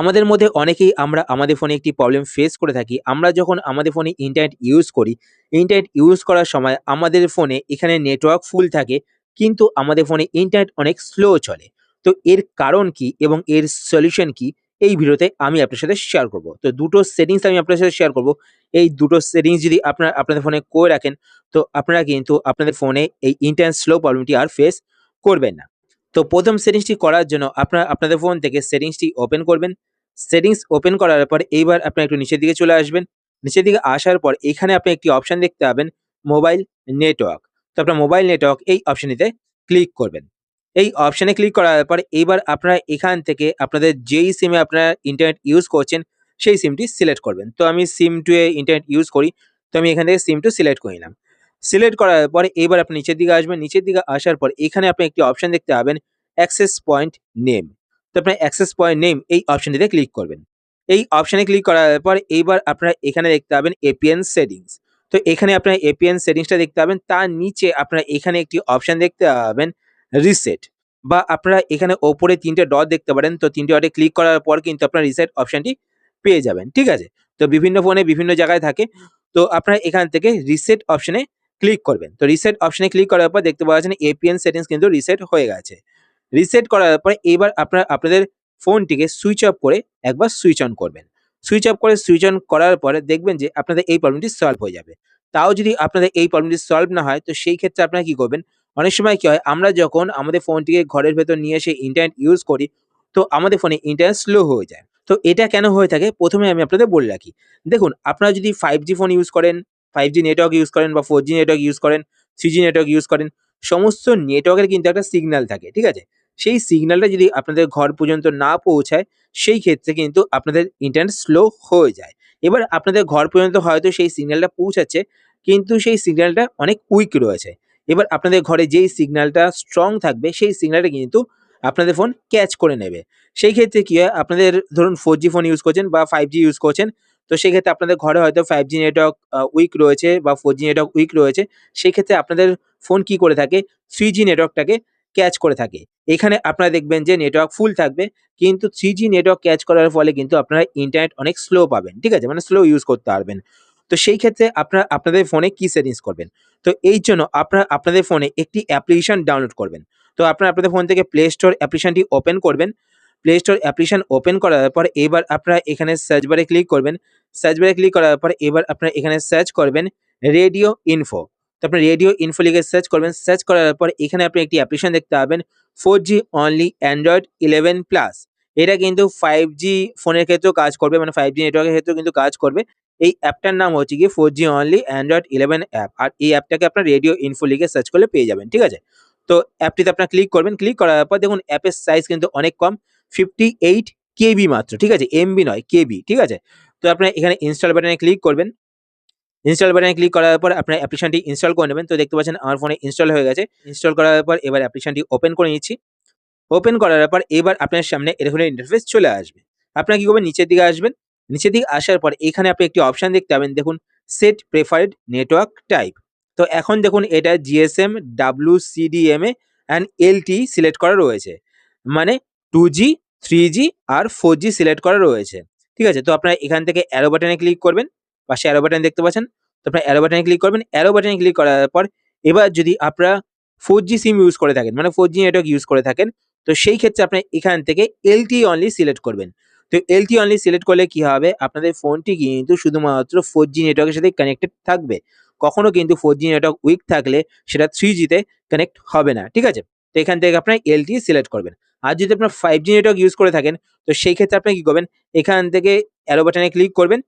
আমাদের মধ্যে অনেকেই আমরা আমাদের ফোনে একটি প্রবলেম ফেস করে থাকি। আমরা যখন আমাদের ফোনে ইন্টারনেট ইউজ করি ইন্টারনেট ইউজ করার সময় আমাদের ফোনে এখানে নেটওয়ার্ক ফুল থাকে, কিন্তু আমাদের ফোনে ইন্টারনেট অনেক স্লো চলে। তো এর কারণ কি এবং এর সলিউশন কি, এই ভিডিওতে আমি আপনার সাথে শেয়ার করব। তো দুটো সেটিংস আমি আপনার সাথে শেয়ার করব। এই দুটো সেটিংস যদি আপনার, আপনাদের ফোনে করে রাখেন, তো আপনারা কিন্তু আপনাদের ফোনে এই ইন্টারনেট স্লো প্রবলেমটি আর ফেস করবেন না। তো প্রথম সেটিংসটি করার জন্য আপনারা, আপনাদের ফোন থেকে সেটিংসটি ওপেন করবেন। সেটিংস ওপেন করার পর এইবার আপনি একটু নিচের দিকে চলে আসবেন। নিচের দিকে আসার পর এখানে আপনি একটি অপশন দেখতে পাবেন মোবাইল নেটওয়ার্ক তো আপনার মোবাইল নেটওয়ার্ক এই অপশনটিতে ক্লিক করবেন। এই অপশনে ক্লিক করার পর এইবার আপনারা এখান থেকে আপনাদের যেই সিমে আপনারা ইন্টারনেট ইউজ করছেন, সেই সিমটি সিলেক্ট করবেন। তো আমি সিম টু এ ইন্টারনেট ইউজ করি, তো আমি এখান থেকে সিম টু সিলেক্ট করে নিলাম। সিলেক্ট করার পরে এবার আপনি নিচের দিকে আসবেন। নিচের দিকে আসার পর এখানে আপনি একটি অপশন দেখতে পাবেন অ্যাক্সেস পয়েন্ট নেম তো আপনার অ্যাক্সেস পয়েন্ট নেম এই অপশনটিতে ক্লিক করবেন। এই অপশানে ক্লিক করার পর এইবার আপনারা এখানে দেখতে পাবেন এপিএন সেটিংস তো এখানে আপনার এপিএন সেটিংসটা দেখতে পাবেন। তার নিচে আপনারা এখানে একটি অপশন দেখতে পাবেন রিসেট বা আপনারা এখানে ওপরে তিনটে ডট দেখতে পারেন। তো তিনটে ডটে ক্লিক করার পর কিন্তু আপনার রিসেট অপশনটি পেয়ে যাবেন। ঠিক আছে? তো বিভিন্ন ফোনে বিভিন্ন জায়গায় থাকে। তো আপনারা এখান থেকে রিসেট অপশনে ক্লিক করবেন। তো রিসেট অপশনে ক্লিক করার পর দেখতে পাওয়া যাচ্ছে এপিএন সেটিংস কিন্তু রিসেট হয়ে গেছে। রিসেট করার পরে এবার আপনারা, আপনাদের ফোনটিকে সুইচ অফ করে একবার সুইচ অন করবেন। সুইচ অফ করে সুইচ অন করার পরে দেখবেন যে আপনাদের এই প্রবলেমটি সলভ হয়ে যাবে। তাও যদি আপনাদের এই প্রবলেমটি সলভ না হয়, তো সেই ক্ষেত্রে আপনারা কি করবেন? অনেক সময় কি হয়, আমরা যখন আমাদের ফোনটিকে ঘরের ভেতর নিয়ে এসে ইন্টারনেট ইউজ করি, তো আমাদের ফোনে ইন্টারনেট স্লো হয়ে যায়। তো এটা কেন হয়ে থাকে? প্রথমে আমি আপনাদের বলে রাখি। দেখুন, আপনারা যদি ফাইভ জি ফোন ইউজ করেন ফাইভ জি নেটওয়ার্ক ইউজ করেন বা ফোর জি নেটওয়ার্ক ইউজ করেন থ্রি জি নেটওয়ার্ক ইউজ করেন, সমস্ত নেটওয়ার্কের কিন্তু একটা সিগন্যাল থাকে, ঠিক আছে? সেই সিগন্যালটা যদি আপনাদের ঘর পর্যন্ত না পৌঁছায়, সেই ক্ষেত্রে কিন্তু আপনাদের ইন্টারনেট স্লো হয়ে যায়। এবার আপনাদের ঘর পর্যন্ত হয়তো সেই সিগন্যালটা পৌঁছাচ্ছে, কিন্তু সেই সিগন্যালটা অনেক উইক রয়েছে। এবার আপনাদের ঘরে যেই সিগন্যালটা স্ট্রং থাকবে, সেই সিগন্যালটা কিন্তু আপনাদের ফোন ক্যাচ করে নেবে। সেই ক্ষেত্রে কী হয়? আপনাদের ধরুন ফোর ফোন ইউজ করছেন বা ফাইভ ইউজ করছেন তো সেই ক্ষেত্রে আপনাদের ঘরে হয়তো ফাইভ জি নেটওয়ার্ক উইক রয়েছে বা ফোর জি নেটওয়ার্ক উইক রয়েছে সেই ক্ষেত্রে আপনাদের ফোন কি করে থাকে? থ্রি জি নেটওয়ার্কটাকে ক্যাচ করে থাকে। এখানে আপনারা দেখবেন যে নেটওয়ার্ক ফুল থাকবে, কিন্তু থ্রি জি নেটওয়ার্ক ক্যাচ করার ফলে কিন্তু আপনারা ইন্টারনেট অনেক স্লো পাবেন, ঠিক আছে? মানে স্লো ইউজ করতে পারবেন। তো সেই ক্ষেত্রে আপনারা, আপনাদের ফোনে কি সেটিংস করবেন? তো এই জন্য আপনারা, আপনাদের ফোনে একটি অ্যাপ্লিকেশন ডাউনলোড করবেন। তো আপনারা, আপনাদের ফোন থেকে প্লে স্টোর অ্যাপ্লিকেশনটি ওপেন করবেন। প্লে স্টোর অ্যাপ্লিকেশন ওপেন করার পর এবার আপনারা এখানে সার্চ বারে ক্লিক করবেন। সার্চ বারে ক্লিক করার পর এবার আপনারা এখানে সার্চ করবেন রেডিও ইনফো তো আপনি রেডিও ইনফো লিখে সার্চ করবেন। সার্চ করার পর এখানে আপনি একটি অ্যাপ্লিকেশন দেখতে পাবেন four G only android eleven plus এটা কিন্তু ফাইভ জি ফোনের ক্ষেত্রেও কাজ করবে মানে ফাইভ জি নেটওয়ার্কের ক্ষেত্রেও কিন্তু কাজ করবে। এই অ্যাপটার নাম হচ্ছে কি four G only android eleven app আর এই অ্যাপটাকে আপনার রেডিও ইনফো লিখে সার্চ করলে পেয়ে যাবেন, ঠিক আছে? তো অ্যাপটিতে আপনার ক্লিক করবেন। ক্লিক করার পর দেখুন অ্যাপের সাইজ কিন্তু অনেক কম। ফিফটি এইট কেবি মাত্র, ঠিক আছে? এমবি নয় কেবি ঠিক আছে? তো আপনার এখানে ইনস্টল বাটনে ক্লিক করবেন। ইনস্টল বাটনে ক্লিক করার পর আপনার অ্যাপ্লিকেশনটি ইনস্টল করে নেবেন। তো দেখতে পাচ্ছেন আমার ফোনে ইনস্টল হয়ে গেছে। ইনস্টল করার পর এবার অ্যাপ্লিকেশনটি ওপেন করে নিচ্ছি। ওপেন করার পর এবার আপনার সামনে এরকম ইন্টারফেস চলে আসবে। আপনারা কি করবেন? নিচের দিকে আসবেন। নিচের দিকে আসার পর এখানে আপনি একটি অপশন দেখতে পাবেন। দেখুন সেট প্রেফারেড নেটওয়ার্ক টাইপ তো এখন দেখুন, এটা GSM W CDMA and LTE select করা রয়েছে। মানে টু জি থ্রি জি আর ফোর জি সিলেক্ট করা রয়েছে। ঠিক আছে? তো আপনারা এখান থেকে অ্যারো বাটনে ক্লিক করবেন। পাশে অ্যারো বাটন দেখতে পাচ্ছেন? তো আপনার অ্যারো বাটনে ক্লিক করবেন। অ্যারো বাটনে ক্লিক করার পর এবার যদি আপনারা ফোর জি সিম ইউজ করে থাকেন মানে ফোর জি নেটওয়ার্ক ইউজ করে থাকেন, তো সেই ক্ষেত্রে আপনি এখান থেকে এলটি অনলি সিলেক্ট করবেন। তো এলটি অনলি সিলেক্ট করলে কি হবে? আপনাদের ফোনটি কিন্তু শুধুমাত্র ফোর জি নেটওয়ার্কের সাথে কানেক্টেড থাকবে। কখনো কিন্তু ফোর জি নেটওয়ার্ক উইক থাকলে সেটা থ্রি জিতে কানেক্ট হবে না। ঠিক আছে? তো এখান থেকে আপনার এলটি সিলেক্ট করবেন। আর যদি আপনার ফাইভ জি নেটওয়ার্ক ইউজ করে থাকেন, তো সেই ক্ষেত্রে আপনি কি করবেন? এখান থেকে অ্যারো বাটনে ক্লিক করবেন।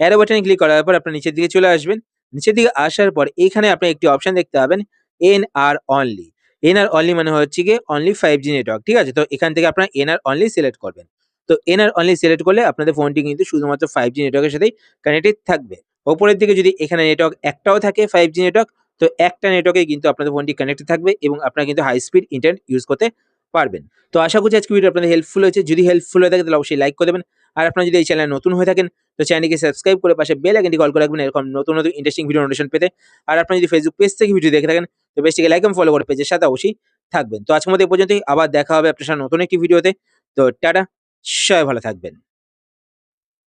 অ্যারো বাটনে ক্লিক করার পর আপনার নিচের দিকে চলে আসবেন। নিচের দিকে আসার পর এখানে আপনি একটি অপশন দেখতে পাবেন এন আর অনলি এন আর অনলি মানে হচ্ছে গিয়ে অনলি ফাইভ জি নেটওয়ার্ক ঠিক আছে? তো এখান থেকে আপনার এন আর অনলি সিলেক্ট করবেন। তো এন আর অনলি সিলেক্ট করলে আপনাদের ফোনটি কিন্তু শুধুমাত্র ফাইভ জি নেটওয়ার্কের সাথেই কানেক্টেড থাকবে। ওপরের দিকে যদি এখানে নেটওয়ার্ক একটাও থাকে ফাইভ জি নেটওয়ার্ক তো একটা নেটওয়ার্কে কিন্তু আপনাদের ফোনটি কানেক্টেড থাকবে এবং আপনারা কিন্তু হাই স্পিড ইন্টারনেট ইউজ করতে পারবেন। তো আশা করছি আজকে ভিডিও আপনাদের হেল্পফুল হয়েছে। যদি হেল্পফুল হয়ে থাকে, তাহলে অবশ্যই লাইক করে দেবেন। আর আপনারা যদি এই চ্যানেল নতুন হয়ে থাকেন, তো চ্যানেলকে সাবস্ক্রাইব করে পাশে বেল আইকনটি কল করে রাখবেন। এরকম নতুন নতুন ইন্টারেস্টিং ভিডিও নোটিশন পেতে। আর আপনারা যদি ফেসবুক পেজ থেকে ভিডিও দেখে থাকেন, তো পেজটিকে লাইক এবং ফলো করে পেজের সাথে অবশ্যই থাকবেন। তো আজকের মধ্যে এই পর্যন্তই। আবার দেখা হবে আপনার সাথে নতুন একটি ভিডিওতে তো টাটা, সবাই ভালো থাকবেন।